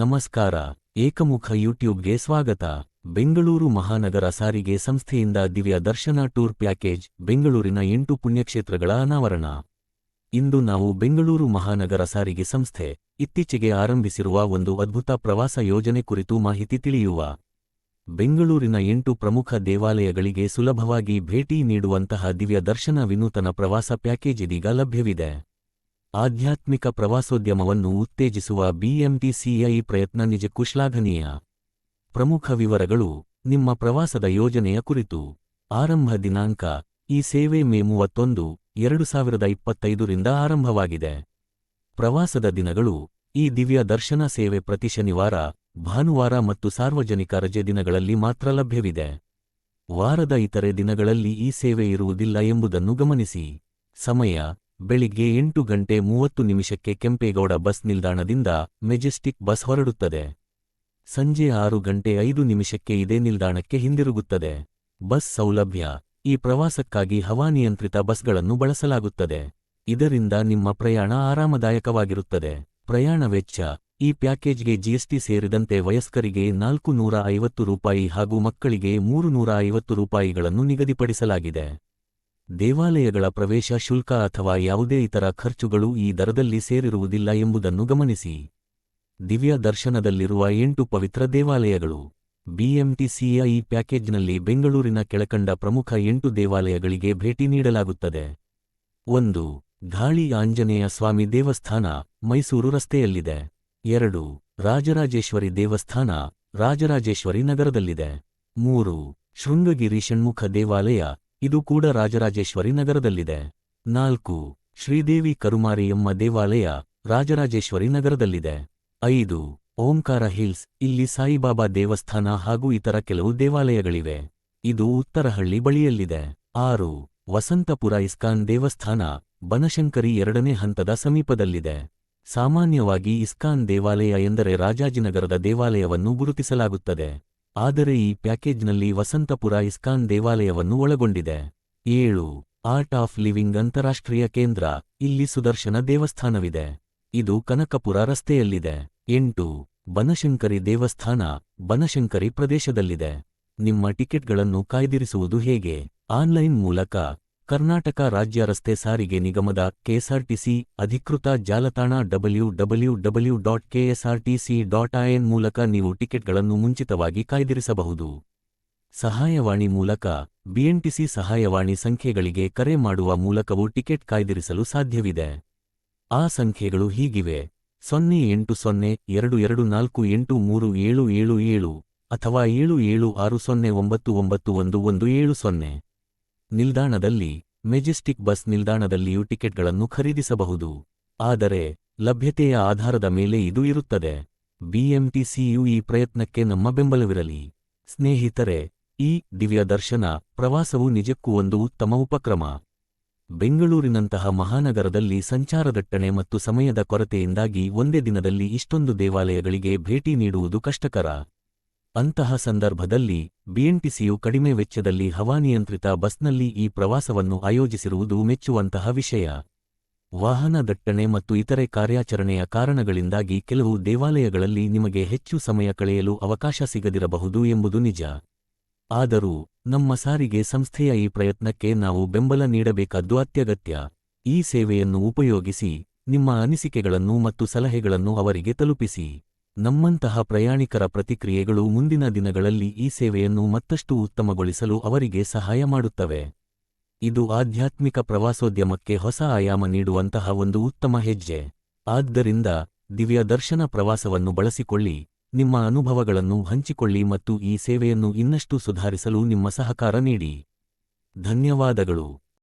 ನಮಸ್ಕಾರ, ಏಕಮುಖ ಯೂಟ್ಯೂಬ್ಗೆ ಸ್ವಾಗತ. ಬೆಂಗಳೂರು ಮಹಾನಗರ ಸಾರಿಗೆ ಸಂಸ್ಥೆಯಿಂದ ದಿವ್ಯ ದರ್ಶನ ಟೂರ್ ಪ್ಯಾಕೇಜ್, ಬೆಂಗಳೂರಿನ ಎಂಟು ಪುಣ್ಯಕ್ಷೇತ್ರಗಳ ಅನಾವರಣ. ಇಂದು ನಾವು ಬೆಂಗಳೂರು ಮಹಾನಗರ ಸಾರಿಗೆ ಸಂಸ್ಥೆ ಇತ್ತೀಚೆಗೆ ಆರಂಭಿಸಿರುವ ಒಂದು ಅದ್ಭುತ ಪ್ರವಾಸ ಯೋಜನೆ ಕುರಿತು ಮಾಹಿತಿ ತಿಳಿಯುವ. ಬೆಂಗಳೂರಿನ ಎಂಟು ಪ್ರಮುಖ ದೇವಾಲಯಗಳಿಗೆ ಸುಲಭವಾಗಿ ಭೇಟಿ ನೀಡುವಂತಹ ದಿವ್ಯ ದರ್ಶನ ವಿನೂತನ ಪ್ರವಾಸ ಪ್ಯಾಕೇಜ್ ಇದೀಗ ಲಭ್ಯವಿದೆ. ಆಧ್ಯಾತ್ಮಿಕ ಪ್ರವಾಸೋದ್ಯಮವನ್ನು ಉತ್ತೇಜಿಸುವ ಬಿಎಂಟಿಸಿಐ ಪ್ರಯತ್ನ ನಿಜ ಕುಶ್ಲಾಘನೀಯ. ಪ್ರಮುಖ ವಿವರಗಳು, ನಿಮ್ಮ ಪ್ರವಾಸದ ಯೋಜನೆಯ ಕುರಿತು. ಆರಂಭ ದಿನಾಂಕ, ಈ ಸೇವೆ ಮೇ ಮೂವತ್ತೊಂದು, ಎರಡು ಸಾವಿರದ ಇಪ್ಪತ್ತೈದರಿಂದ ಆರಂಭವಾಗಿದೆ. ಪ್ರವಾಸದ ದಿನಗಳು, ಈ ದಿವ್ಯ ದರ್ಶನ ಸೇವೆ ಪ್ರತಿ ಶನಿವಾರ, ಭಾನುವಾರ ಮತ್ತು ಸಾರ್ವಜನಿಕ ರಜೆ ದಿನಗಳಲ್ಲಿ ಮಾತ್ರ ಲಭ್ಯವಿದೆ. ವಾರದ ಇತರೆ ದಿನಗಳಲ್ಲಿ ಈ ಸೇವೆ ಇರುವುದಿಲ್ಲ ಎಂಬುದನ್ನು ಗಮನಿಸಿ. ಸಮಯ ಬೆಳಿಗ್ಗೆ ಎಂಟು ಗಂಟೆ ಮೂವತ್ತು ನಿಮಿಷಕ್ಕೆ ಕೆಂಪೇಗೌಡ ಬಸ್ ನಿಲ್ದಾಣದಿಂದ ಮೆಜೆಸ್ಟಿಕ್ ಬಸ್ ಹೊರಡುತ್ತದೆ. ಸಂಜೆ ಆರು ಗಂಟೆ ಐದು ನಿಮಿಷಕ್ಕೆ ಇದೇ ನಿಲ್ದಾಣಕ್ಕೆ ಹಿಂದಿರುಗುತ್ತದೆ. ಬಸ್ ಸೌಲಭ್ಯ, ಈ ಪ್ರವಾಸಕ್ಕಾಗಿ ಹವಾನಿಯಂತ್ರಿತ ಬಸ್ಗಳನ್ನು ಬಳಸಲಾಗುತ್ತದೆ. ಇದರಿಂದ ನಿಮ್ಮ ಪ್ರಯಾಣ ಆರಾಮದಾಯಕವಾಗಿರುತ್ತದೆ. ಪ್ರಯಾಣ ವೆಚ್ಚ, ಈ ಪ್ಯಾಕೇಜ್ಗೆ ಜಿಎಸ್ಟಿ ಸೇರಿದಂತೆ ವಯಸ್ಕರಿಗೆ ನಾಲ್ಕು ನೂರ ಐವತ್ತು ರೂಪಾಯಿ ಹಾಗೂ ಮಕ್ಕಳಿಗೆ ಮೂರು ನೂರ ಐವತ್ತು ರೂಪಾಯಿಗಳನ್ನು ನಿಗದಿಪಡಿಸಲಾಗಿದೆ. ದೇವಾಲಯಗಳ ಪ್ರವೇಶ ಶುಲ್ಕ ಅಥವಾ ಯಾವುದೇ ಇತರ ಖರ್ಚುಗಳು ಈ ದರದಲ್ಲಿ ಸೇರಿರುವುದಿಲ್ಲ ಎಂಬುದನ್ನು ಗಮನಿಸಿ. ದಿವ್ಯ ದರ್ಶನದಲ್ಲಿರುವ ಎಂಟು ಪವಿತ್ರ ದೇವಾಲಯಗಳು. ಬಿಎಂಟಿಸಿಯ ಈ ಪ್ಯಾಕೇಜ್ನಲ್ಲಿ ಬೆಂಗಳೂರಿನ ಕೆಳಕಂಡ ಪ್ರಮುಖ ಎಂಟು ದೇವಾಲಯಗಳಿಗೆ ಭೇಟಿ ನೀಡಲಾಗುತ್ತದೆ. ಒಂದು, ಗಾಳಿ ಆಂಜನೇಯ ಸ್ವಾಮಿ ದೇವಸ್ಥಾನ, ಮೈಸೂರು ರಸ್ತೆಯಲ್ಲಿದೆ. ಎರಡು, ರಾಜರಾಜೇಶ್ವರಿ ದೇವಸ್ಥಾನ, ರಾಜರಾಜೇಶ್ವರಿ ನಗರದಲ್ಲಿದೆ. ಮೂರು, ಶೃಂಗಗಿರಿ ಷಣ್ಮುಖ ದೇವಾಲಯ ಇದು ಕೂಡ ರಾಜರಾಜೇಶ್ವರಿ ನಗರದಲ್ಲಿದೆ. ನಾಲ್ಕು, ಶ್ರೀದೇವಿ ಕರುಮಾರಿಯಮ್ಮ ದೇವಾಲಯ ರಾಜರಾಜೇಶ್ವರಿ ನಗರದಲ್ಲಿದೆ. ಐದು, ಓಂಕಾರ ಹಿಲ್ಸ್, ಇಲ್ಲಿ ಸಾಯಿಬಾಬಾ ದೇವಸ್ಥಾನ ಹಾಗೂ ಇತರ ಕೆಲವು ದೇವಾಲಯಗಳಿವೆ. ಇದು ಉತ್ತರಹಳ್ಳಿ ಬಳಿಯಲ್ಲಿದೆ. ಆರು, ವಸಂತಪುರ ಇಸ್ಕಾನ್ ದೇವಸ್ಥಾನ, ಬನಶಂಕರಿ ಎರಡನೇ ಹಂತದ ಸಮೀಪದಲ್ಲಿದೆ. ಸಾಮಾನ್ಯವಾಗಿ ಇಸ್ಕಾನ್ ದೇವಾಲಯ ಎಂದರೆ ರಾಜಾಜಿನಗರದ ದೇವಾಲಯವನ್ನು ಗುರುತಿಸಲಾಗುತ್ತದೆ. ಆದರೆ ಈ ಪ್ಯಾಕೇಜ್ನಲ್ಲಿ ವಸಂತಪುರ ಇಸ್ಕಾನ್ ದೇವಾಲಯವನ್ನು ಒಳಗೊಂಡಿದೆ. ಏಳು. ಆರ್ಟ್ ಆಫ್ ಲಿವಿಂಗ್ ಅಂತಾರಾಷ್ಟ್ರೀಯ ಕೇಂದ್ರ, ಇಲ್ಲಿ ಸುದರ್ಶನ ದೇವಸ್ಥಾನವಿದೆ. ಇದು ಕನಕಪುರ ರಸ್ತೆಯಲ್ಲಿದೆ. ಎಂಟು. ಬನಶಂಕರಿ ದೇವಸ್ಥಾನ, ಬನಶಂಕರಿ ಪ್ರದೇಶದಲ್ಲಿದೆ. ನಿಮ್ಮ ಟಿಕೆಟ್ಗಳನ್ನು ಕಾಯ್ದಿರಿಸುವುದು ಹೇಗೆ? ಆನ್ಲೈನ್ ಮೂಲಕ ಕರ್ನಾಟಕ ರಾಜ್ಯ ರಸ್ತೆ ಸಾರಿಗೆ ನಿಗಮದ ಕೆಎಸ್ಆರ್ಟಿಸಿ ಅಧಿಕೃತ ಜಾಲತಾಣ W W W dot KSRTC dot IN ಮೂಲಕ ನೀವು ಟಿಕೆಟ್ಗಳನ್ನು ಮುಂಚಿತವಾಗಿ ಕಾಯ್ದಿರಿಸಬಹುದು. ಸಹಾಯವಾಣಿ ಮೂಲಕ ಬಿಎನ್ಟಿಸಿ ಸಹಾಯವಾಣಿ ಸಂಖ್ಯೆಗಳಿಗೆ ಕರೆ ಮಾಡುವ ಮೂಲಕವೂ ಟಿಕೆಟ್ ಕಾಯ್ದಿರಿಸಲು ಸಾಧ್ಯವಿದೆ. ಆ ಸಂಖ್ಯೆಗಳು ಹೀಗಿವೆ. ಸೊನ್ನೆ ಎಂಟು ಸೊನ್ನೆ ಎರಡು ಎರಡು ನಾಲ್ಕು ಎಂಟು ಮೂರು ಏಳು ಏಳು ಏಳು ಅಥವಾ ಏಳು ಏಳು ಆರು ಸೊನ್ನೆ ಒಂಬತ್ತು ಒಂಬತ್ತು ಒಂದು ಒಂದು ಏಳು ಸೊನ್ನೆ. ನಿಲ್ದಾಣದಲ್ಲಿ ಮೆಜೆಸ್ಟಿಕ್ ಬಸ್ ನಿಲ್ದಾಣದಲ್ಲಿಯೂ ಟಿಕೆಟ್ಗಳನ್ನು ಖರೀದಿಸಬಹುದು. ಆದರೆ ಲಭ್ಯತೆಯ ಆಧಾರದ ಮೇಲೆ ಇದು ಇರುತ್ತದೆ. ಬಿಎಂಟಿಸಿಯು ಈ ಪ್ರಯತ್ನಕ್ಕೆ ನಮ್ಮ ಬೆಂಬಲವಿರಲಿ. ಸ್ನೇಹಿತರೆ, ಈ ದಿವ್ಯ ದರ್ಶನ ಪ್ರವಾಸವು ನಿಜಕ್ಕೂ ಒಂದು ಉತ್ತಮ ಉಪಕ್ರಮ. ಬೆಂಗಳೂರಿನಂತಹ ಮಹಾನಗರದಲ್ಲಿ ಸಂಚಾರದಟ್ಟಣೆ ಮತ್ತು ಸಮಯದ ಕೊರತೆಯಿಂದಾಗಿ ಒಂದೇ ದಿನದಲ್ಲಿ ಇಷ್ಟೊಂದು ದೇವಾಲಯಗಳಿಗೆ ಭೇಟಿ ನೀಡುವುದು ಕಷ್ಟಕರ. ಅಂತಹ ಸಂದರ್ಭದಲ್ಲಿ ಬಿಎನ್ಟಿಸಿಯು ಕಡಿಮೆ ವೆಚ್ಚದಲ್ಲಿ ಹವಾನಿಯಂತ್ರಿತ ಬಸ್ನಲ್ಲಿ ಈ ಪ್ರವಾಸವನ್ನು ಆಯೋಜಿಸಿರುವುದು ಮೆಚ್ಚುವಂತಹ ವಿಷಯ. ವಾಹನ ದಟ್ಟಣೆ ಮತ್ತು ಇತರೆ ಕಾರ್ಯಾಚರಣೆಯ ಕಾರಣಗಳಿಂದಾಗಿ ಕೆಲವು ದೇವಾಲಯಗಳಲ್ಲಿ ನಿಮಗೆ ಹೆಚ್ಚು ಸಮಯ ಕಳೆಯಲು ಅವಕಾಶ ಸಿಗದಿರಬಹುದು ಎಂಬುದು ನಿಜ. ಆದರೂ, ನಮ್ಮ ಸಾರಿಗೆ ಸಂಸ್ಥೆಯ ಈ ಪ್ರಯತ್ನಕ್ಕೆ ನಾವು ಬೆಂಬಲ ನೀಡಬೇಕಾದ್ದು ಅತ್ಯಗತ್ಯ. ಈ ಸೇವೆಯನ್ನು ಉಪಯೋಗಿಸಿ, ನಿಮ್ಮ ಅನಿಸಿಕೆಗಳನ್ನು ಮತ್ತು ಸಲಹೆಗಳನ್ನು ಅವರಿಗೆ ತಲುಪಿಸಿ. ನಮ್ಮಂತಹ ಪ್ರಯಾಣಿಕರ ಪ್ರತಿಕ್ರಿಯೆಗಳು ಮುಂದಿನ ದಿನಗಳಲ್ಲಿ ಈ ಸೇವೆಯನ್ನು ಮತ್ತಷ್ಟು ಉತ್ತಮಗೊಳಿಸಲು ಅವರಿಗೆ ಸಹಾಯ ಮಾಡುತ್ತವೆ. ಇದು ಆಧ್ಯಾತ್ಮಿಕ ಪ್ರವಾಸೋದ್ಯಮಕ್ಕೆ ಹೊಸ ಆಯಾಮ ನೀಡುವಂತಹ ಒಂದು ಉತ್ತಮ ಹೆಜ್ಜೆ. ಆದ್ದರಿಂದ, ದಿವ್ಯ ದರ್ಶನ ಪ್ರವಾಸವನ್ನು ಬಳಸಿಕೊಳ್ಳಿ, ನಿಮ್ಮ ಅನುಭವಗಳನ್ನು ಹಂಚಿಕೊಳ್ಳಿ ಮತ್ತು ಈ ಸೇವೆಯನ್ನು ಇನ್ನಷ್ಟು ಸುಧಾರಿಸಲು ನಿಮ್ಮ ಸಹಕಾರ ನೀಡಿ. ಧನ್ಯವಾದಗಳು.